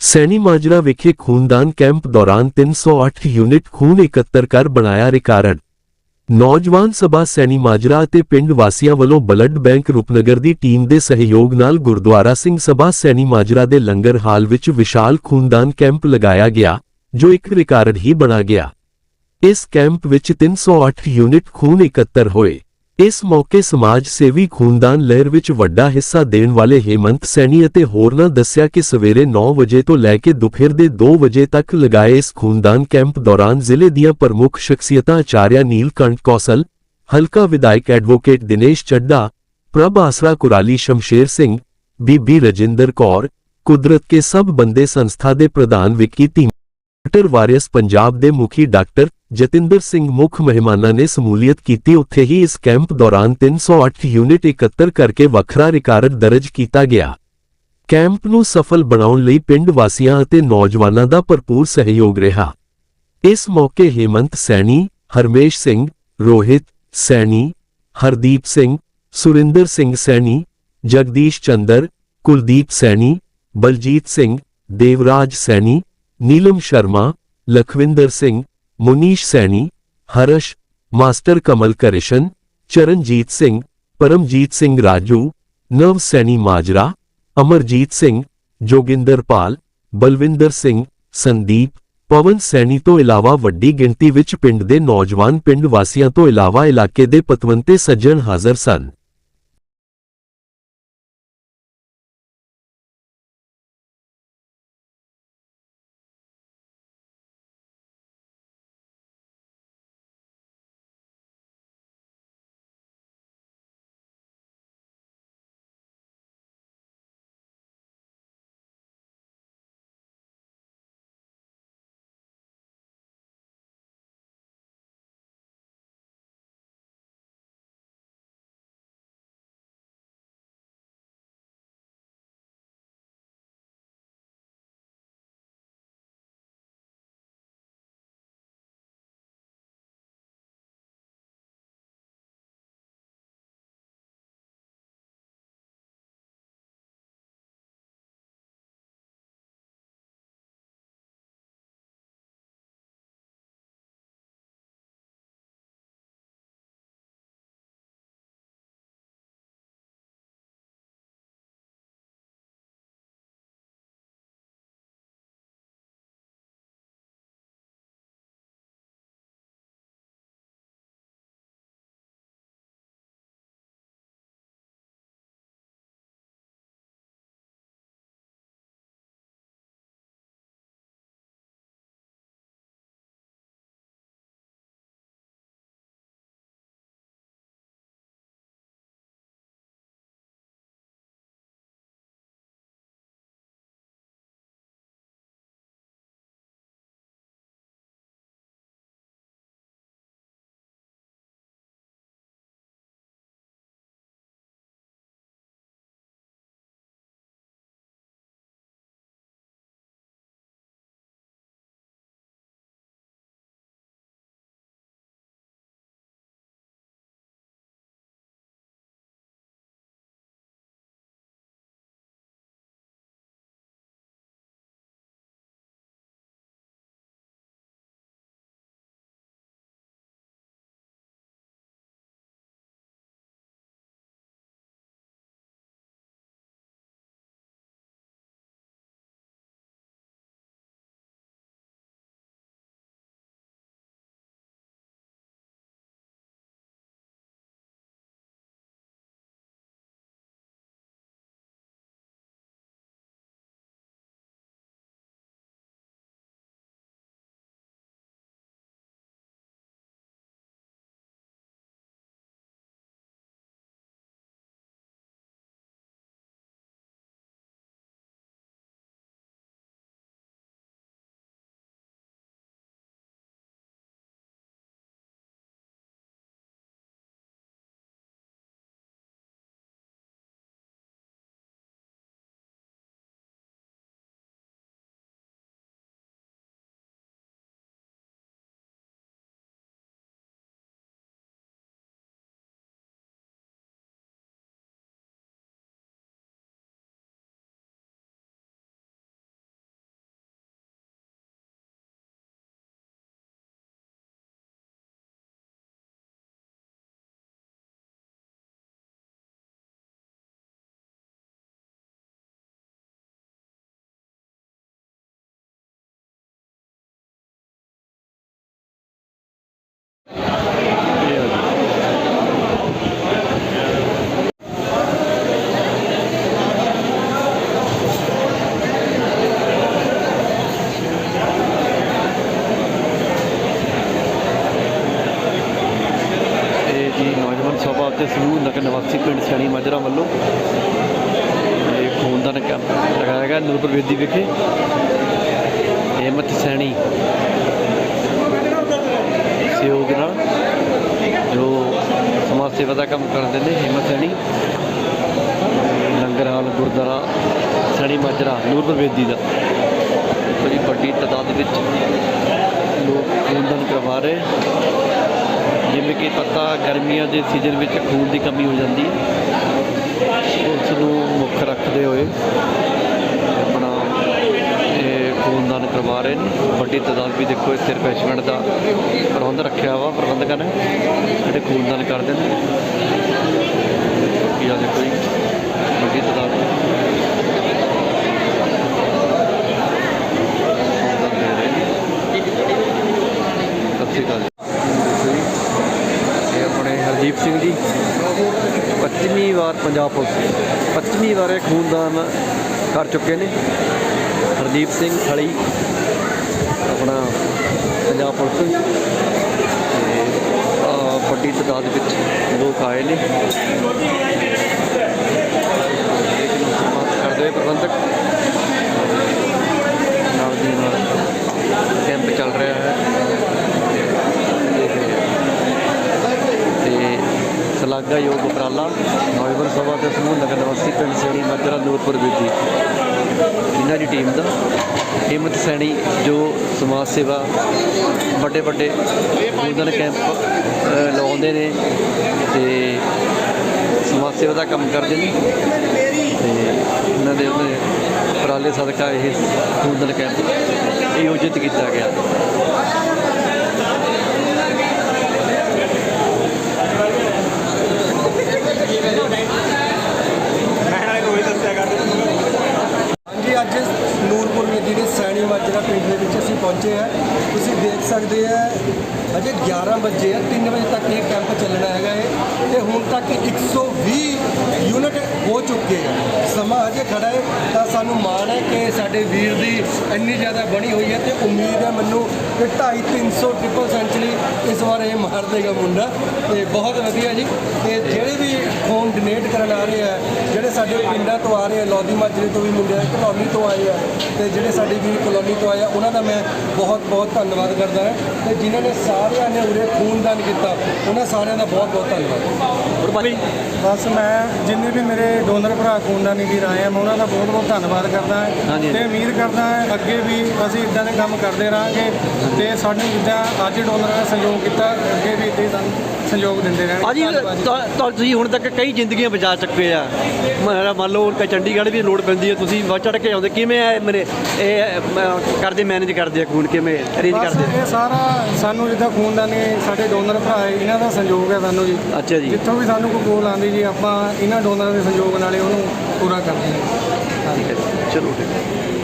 ਸੈਣੀ ਮਾਜਰਾ ਵਿਖੇ ਖੂਨਦਾਨ ਕੈਂਪ ਦੌਰਾਨ 308 ਯੂਨਿਟ ਖੂਨ ਇਕੱਤਰ ਕਰ ਬਣਾਇਆ ਰਿਕਾਰਡ। ਨੌਜਵਾਨ ਸਭਾ ਸੈਣੀ ਮਾਜਰਾ ਅਤੇ ਪਿੰਡ ਵਾਸੀਆਂ ਵੱਲੋਂ ਬਲੱਡ ਬੈਂਕ ਰੂਪਨਗਰ ਦੀ ਟੀਮ ਦੇ ਸਹਿਯੋਗ ਨਾਲ ਗੁਰਦੁਆਰਾ ਸਿੰਘ ਸਭਾ ਸੈਣੀ ਮਾਜਰਾ ਦੇ ਲੰਗਰ ਹਾਲ ਵਿੱਚ ਵਿਸ਼ਾਲ ਖੂਨਦਾਨ ਕੈਂਪ ਲਗਾਇਆ ਗਿਆ, ਜੋ ਇੱਕ ਰਿਕਾਰਡ ਹੀ ਬਣਾ ਗਿਆ। ਇਸ ਕੈਂਪ ਵਿੱਚ 308 ਯੂਨਿਟ ਖੂਨ ਇਕੱਤਰ ਹੋਏ। ਇਸ ਮੌਕੇ ਸਮਾਜ ਸੇਵੀ ਖੂਨਦਾਨ ਲਹਿਰ ਵਿੱਚ ਵੱਡਾ ਹਿੱਸਾ ਦੇਣ ਵਾਲੇ ਹੇਮੰਤ ਸੈਣੀ ਅਤੇ ਹੋਰਨਾਂ ਦੱਸਿਆ ਕਿ ਸਵੇਰੇ 9 ਵਜੇ ਤੋਂ ਲੈ ਕੇ ਦੁਪਹਿਰ ਦੇ 2 ਵਜੇ ਤੱਕ ਲਗਾਏ ਇਸ ਖੂਨਦਾਨ ਕੈਂਪ ਦੌਰਾਨ ਜ਼ਿਲ੍ਹੇ ਦੀਆਂ ਪ੍ਰਮੁੱਖ ਸ਼ਖਸੀਅਤਾਂ ਆਚਾਰਿਆ ਨੀਲਕੰਠ ਕੌਸਲ, ਹਲਕਾ ਵਿਧਾਇਕ ਐਡਵੋਕੇਟ ਦਿਨੇਸ਼ ਚੱਡਾ, ਪ੍ਰਭ ਆਸਰਾ ਕੁਰਾਲੀ ਸ਼ਮਸ਼ੇਰ ਸਿੰਘ, ਬੀਬੀ ਰਜਿੰਦਰ ਕੌਰ, ਕੁਦਰਤ ਕੇ ਸਭ ਬੰਦੇ ਸੰਸਥਾ ਦੇ ਪ੍ਰਧਾਨ ਵਿੱਕੀ ਧੀਮ, ਡਾਕਟਰ ਵਾਰਿਸ ਪੰਜਾਬ ਦੇ ਮੁਖੀ ਡਾਕਟਰ ਜਤਿੰਦਰ ਸਿੰਘ ਮੁੱਖ ਮਹਿਮਾਨਾਂ ਨੇ ਸਮੂਲੀਅਤ ਕੀਤੀ। ਉੱਥੇ ਹੀ ਇਸ ਕੈਂਪ ਦੌਰਾਨ 308 ਯੂਨਿਟ ਇਕੱਤਰ ਕਰਕੇ ਵੱਖਰਾ ਰਿਕਾਰਡ ਦਰਜ ਕੀਤਾ ਗਿਆ। ਕੈਂਪ ਨੂੰ ਸਫਲ ਬਣਾਉਣ ਲਈ ਪਿੰਡ ਵਾਸੀਆਂ ਅਤੇ ਨੌਜਵਾਨਾਂ ਦਾ ਭਰਪੂਰ ਸਹਿਯੋਗ ਰਿਹਾ। ਇਸ ਮੌਕੇ ਹੇਮੰਤ ਸੈਣੀ, ਹਰਮੇਸ਼ ਸਿੰਘ, ਰੋਹਿਤ ਸੈਣੀ, ਹਰਦੀਪ ਸਿੰਘ, ਸੁਰਿੰਦਰ ਸਿੰਘ ਸੈਣੀ, ਜਗਦੀਸ਼ ਚੰਦਰ, ਕੁਲਦੀਪ ਸੈਣੀ, ਬਲਜੀਤ ਸਿੰਘ, ਦੇਵਰਾਜ ਸੈਣੀ, ਨੀਲਮ ਸ਼ਰਮਾ, ਲਖਵਿੰਦਰ ਸਿੰਘ ਮੁਨੀਸ਼ ਸੈਣੀ ਹਰਸ਼ ਮਾਸਟਰ ਕਮਲ ਕਰਿਸ਼ਨ ਚਰਨਜੀਤ ਸਿੰਘ ਪਰਮਜੀਤ ਸਿੰਘ ਰਾਜੂ ਨਵ ਸੈਣੀ ਮਾਜਰਾ ਅਮਰਜੀਤ ਸਿੰਘ ਜੋਗਿੰਦਰ ਪਾਲ ਬਲਵਿੰਦਰ ਸਿੰਘ ਸੰਦੀਪ ਪਵਨ ਸੈਣੀ ਤੋਂ ਇਲਾਵਾ ਵੱਡੀ ਗਿਣਤੀ ਵਿੱਚ ਪਿੰਡ ਦੇ ਨੌਜਵਾਨ ਪਿੰਡ ਵਾਸੀਆਂ ਤੋਂ ਇਲਾਵਾ ਇਲਾਕੇ ਦੇ ਪਤਵੰਤੇ ਸੱਜਣ ਹਾਜ਼ਰ ਸਨ ਸਮੂਹ ਨਗਰ ਨਿਵਾਸੀ ਪਿੰਡ ਸਿਆਣੀ ਮਾਜਰਾ ਵੱਲੋਂ। ਇਹ ਖੂਨਦਾਨ ਕੈਂਪ ਲਗਾਇਆ ਗਿਆ ਨੂਰਪੁਰ ਵੇਦੀ ਵਿਖੇ। ਹਿੰਮਤ ਸੈਣੀ ਸਹਿਯੋਗ ਨਾਲ ਜੋ ਸਮਾਜ ਸੇਵਾ ਦਾ ਕੰਮ ਕਰਦੇ ਨੇ, ਹਿੰਮਤ ਸੈਣੀ। ਲੰਗਰ ਹਾਲ ਗੁਰਦੁਆਰਾ ਸੈਣੀ ਮਾਜਰਾ, ਨੂਰਪੁਰ ਵੇਦੀ ਦਾ। ਬੜੀ ਵੱਡੀ ਤਾਦਾਦ ਵਿੱਚ ਲੋਕ ਖੂਨਦਾਨ ਕਰਵਾ ਰਹੇ। ਜਿਵੇਂ ਕਿ ਪਤਾ ਗਰਮੀਆਂ ਦੇ ਸੀਜ਼ਨ ਵਿੱਚ ਖੂਨ ਦੀ ਕਮੀ ਹੋ ਜਾਂਦੀ ਹੈ। ਉਸ ਨੂੰ ਮੁੱਖ ਰੱਖਦੇ ਹੋਏ ਆਪਣਾ ਇਹ ਖੂਨਦਾਨ ਕਰਵਾ ਰਹੇ ਨੇ। ਵੱਡੀ ਤਾਦਾਦ ਵੀ ਦੇਖੋ ਇੱਥੇ ਰਿਫਰੈਸ਼ਮੈਂਟ ਦਾ ਪ੍ਰਬੰਧ ਰੱਖਿਆ ਵਾ, ਪ੍ਰਬੰਧਕਾਂ ਨੇ। ਜਿਹੜੇ ਖੂਨਦਾਨ ਕਰਦੇ ਨੇ, ਕੀ ਆ ਦੇਖੋ ਜੀ, ਵੱਡੀ ਤਾਦਾਦ ਖੂਨਦਾਨ ਦੇ ਰਹੇ ਨੇ ਸਤਿ ਸ਼੍ਰੀ ਅਕਾਲ ਜੀ ਇਹ ਆਪਣੇ ਹਰਦੀਪ ਸਿੰਘ ਜੀ 25ਵੀਂ ਵਾਰ ਪੰਜਾਬ ਪੁਲਿਸ 25ਵੀਂ ਵਾਰ ਇਹ ਖੂਨਦਾਨ ਕਰ ਚੁੱਕੇ ਨੇ। ਹਰਦੀਪ ਸਿੰਘ ਥਲੀ, ਆਪਣਾ ਪੰਜਾਬ ਪੁਲਿਸ। ਵੱਡੀ ਤਾਦਾਦ ਵਿੱਚ ਲੋਕ ਆਏ ਨੇ। ਲੇਕਿਨ ਕਰਦੇ ਹੋਏ ਪ੍ਰਬੰਧਕ। ਨਾਲ ਦੀ ਨਾਲ ਕੈਂਪ ਚੱਲ ਰਿਹਾ ਹੈ ਤੇ ਸ਼ਲਾਘਾਯੋਗ ਉਪਰਾਲਾ। ਨੌਜਵਾਨ ਸਭਾ ਦੇ ਸਮੂਹ ਨਗਰ ਨਿਵਾਸੀ ਪਿੰਡ ਸੈਣੀ ਮਾਜਰਾ, ਨੂਰਪੁਰ ਬੀਤੀ। ਇਹਨਾਂ ਦੀ ਟੀਮ ਦਾ ਹਿੰਮਤ ਸੈਣੀ ਜੋ ਸਮਾਜ ਸੇਵਾ ਵੱਡੇ ਵੱਡੇ ਖੂਨਦਾਨ ਕੈਂਪ ਲਾਉਂਦੇ ਨੇ ਤੇ ਸਮਾਜ ਸੇਵਾ ਦਾ ਕੰਮ ਕਰਦੇ ਨੇ। ਤੇ ਇਹਨਾਂ ਦੇ ਉਹਨੇ ਉਪਰਾਲੇ ਸਦਕਾ ਇਹ ਖੂਨਦਾਨ ਕੈਂਪ ਆਯੋਜਿਤ ਕੀਤਾ ਗਿਆ ਹਾਂਜੀ ਅੱਜ ਨੂਰਪੁਰ ਵੇਦੀ ਦੇ ਸੈਣੀ ਮਾਜਰਾ ਪਿੰਡ ਦੇ ਵਿੱਚ ਅਸੀਂ ਪਹੁੰਚੇ ਹਾਂ ਤੁਸੀਂ ਦੇਖ ਸਕਦੇ ਆ ਅਜੇ 11 ਵਜੇ ਆ 3 ਵਜੇ ਤੱਕ ਇਹ ਕੈਂਪ ਹੈਗਾ ਇਹ ਤੇ ਹੁਣ ਤੱਕ 120 ਯੂਨਿਟ ਹੋ ਚੁੱਕੇ ਆ। ਸਮਾਂ ਅਜੇ ਖੜਾ ਹੈ ਤਾਂ ਸਾਨੂੰ ਮਾਣ ਹੈ ਕਿ ਸਾਡੇ ਵੀਰ ਦੀ ਇੰਨੀ ਜ਼ਿਆਦਾ ਬਣੀ ਹੋਈ ਹੈ ਤੇ ਉਮੀਦ ਹੈ ਮੈਨੂੰ ਕਿ 2.5 300 ਟ੍ਰਿਪਲ ਸੈਂਚਰੀ ਇਸ ਵਾਰ ਇਹ ਮਾਰ ਦੇਗਾ ਮੁੰਡਾ। ਤੇ ਬਹੁਤ ਵਧੀਆ ਜੀ। ਤੇ ਜਿਹੜੇ ਵੀ ਖੂਨ ਡੋਨੇਟ ਕਰਨ ਆ ਰਹੇ ਆ ਸਾਡੇ ਪਿੰਡਾਂ ਤੋਂ ਆ ਰਹੇ ਆ ਲੋਧੀ ਮਾਜਰੇ ਤੋਂ ਵੀ ਮੁੰਡੇ ਆ ਕਲੋਨੀ ਤੋਂ ਆਏ ਆ ਤੇ ਜਿਹੜੇ ਸਾਡੇ ਵੀਰ ਕਲੋਨੀ ਤੋਂ ਆਏ ਆ ਉਹਨਾਂ ਦਾ ਮੈਂ ਬਹੁਤ ਬਹੁਤ ਧੰਨਵਾਦ ਕਰਦਾ ਹਾਂ ਤੇ ਜਿਨ੍ਹਾਂ ਨੇ ਸਾਰਿਆਂ ਨੇ ਉਰੇ ਖੂਨਦਾਨ ਕੀਤਾ ਉਹਨਾਂ ਸਾਰਿਆਂ ਦਾ ਬਹੁਤ ਬਹੁਤ ਧੰਨਵਾਦ ਬਸ ਮੈਂ ਜਿੰਨੇ ਵੀ ਮੇਰੇ ਡੋਨਰ ਭਰਾ ਖੂਨਦਾਨੀ ਵੀਰ ਆਏ ਆ ਮੈਂ ਉਹਨਾਂ ਦਾ ਬਹੁਤ ਬਹੁਤ ਧੰਨਵਾਦ ਕਰਦਾ ਹਾਂ। ਤੇ ਉਮੀਦ ਕਰਦਾ ਹਾਂ ਅੱਗੇ ਵੀ ਅਸੀਂ ਇਦਾਂ ਦੇ ਕੰਮ ਕਰਦੇ ਰਹਾਂਗੇ ਤੇ ਸਾਨੂੰ ਜਿੱਦਾਂ ਅੱਜ ਡੋਨਰਾਂ ਨੇ ਸਹਿਯੋਗ ਕੀਤਾ ਅੱਗੇ ਵੀ ਇੱਦਾਂ ਹੀ ਸਾਨੂੰ ਸਹਿਯੋਗ ਦਿੰਦੇ ਰਹਿਣਗੇ ਭਾਜੀ ਧੰਨਵਾਦ ਜੀ। ਤੁਹਾ- ਤੁਹਾ- ਤੁਸੀਂ ਹੁਣ ਤੱਕ ਕਈ ਜ਼ਿੰਦਗੀਆਂ ਬਚਾ ਚੁੱਕੇ ਆ। ਮ- ਮੰਨ ਲਓ ਕਿ ਚੰਡੀਗੜ੍ਹ ਵੀ ਲੋੜ ਪੈਂਦੀ ਹੈ ਤੁਸੀਂ ਵੱਧ ਚੜ ਕੇ ਆਉਂਦੇ ਕਿਵੇਂ ਆ ਮੇਰੇ ਇਹ ਕਰਦੇ ਮੈਨੇਜ ਕਰਦੇ ਆ ਖੂਨ ਕਿਵੇਂ ਅਰੇਂਜ ਕਰਦੇ ਆ? ਇਹ ਸਾਰਾ ਸਾਨੂੰ ਜਿੱਦਾਂ ਖੂਨਦਾਨੀ ਸਾਡੇ ਡੋਨਰ ਭਰਾ ਹੈ ਇਹਨਾਂ ਦਾ ਸਹਿਯੋਗ ਹੈ ਸਾਨੂੰ ਜੀ। ਅੱਛਾ ਜੀ। ਜਿੱਥੋਂ ਵੀ ਸਾਨੂੰ ਕੋਈ ਕੋਲ ਆਉਂਦੀ ਜੀ ਆਪਾਂ ਇਹਨਾਂ ਡੋਨਰਾਂ ਦੇ ਸਹਿਯੋਗ ਨਾਲੇ ਉਹਨੂੰ ਪੂਰਾ ਕਰਦੇ ਹਾਂ। ਠੀਕ ਹੈ ਚਲੋ ਠੀਕ ਹੈ।